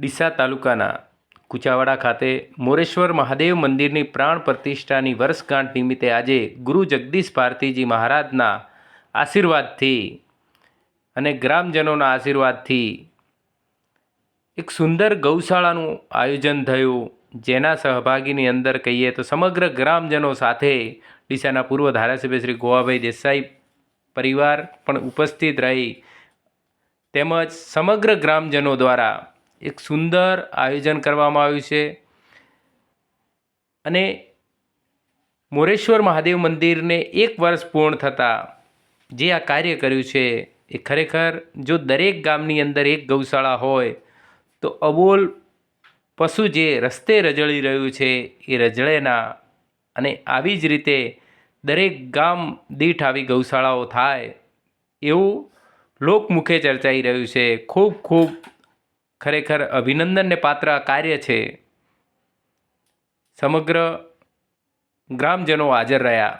ડીસા તાલુકાના કુચાવાડા ખાતે મોરેશ્વર મહાદેવ મંદિરની પ્રાણ પ્રતિષ્ઠાની વર્ષગાંઠ નિમિત્તે આજે ગુરુ જગદીશ ભારતીજી મહારાજના આશીર્વાદથી અને ગ્રામજનોના આશીર્વાદથી એક સુંદર ગૌશાળાનું આયોજન થયું. જેના સહભાગીની અંદર કહીએ તો સમગ્ર ગ્રામજનો સાથે ડીસાના પૂર્વ ધારાસભ્ય શ્રી ગોવાભાઈ દેસાઈ પરિવાર પણ ઉપસ્થિત રહી. તેમજ સમગ્ર ગ્રામજનો દ્વારા એક સુંદર આયોજન કરવામાં આવ્યું છે. અને મોરેશ્વર મહાદેવ મંદિરને એક વર્ષ પૂર્ણ થતાં જે આ કાર્ય કર્યું છે એ ખરેખર જો દરેક ગામની અંદર એક ગૌશાળા હોય, તો અબોલ પશુ જે રસ્તે રજળી રહ્યું છે એ રજળેના અને આવી જ રીતે દરેક ગામ દીઠ આવી ગૌશાળાઓ થાય એવું લોકમુખે ચર્ચાઈ રહ્યું છે. ખૂબ ખૂબ ખરેખર અભિનંદનને પાત્ર કાર્ય છે. સમગ્ર ગ્રામજનો હાજર રહ્યા.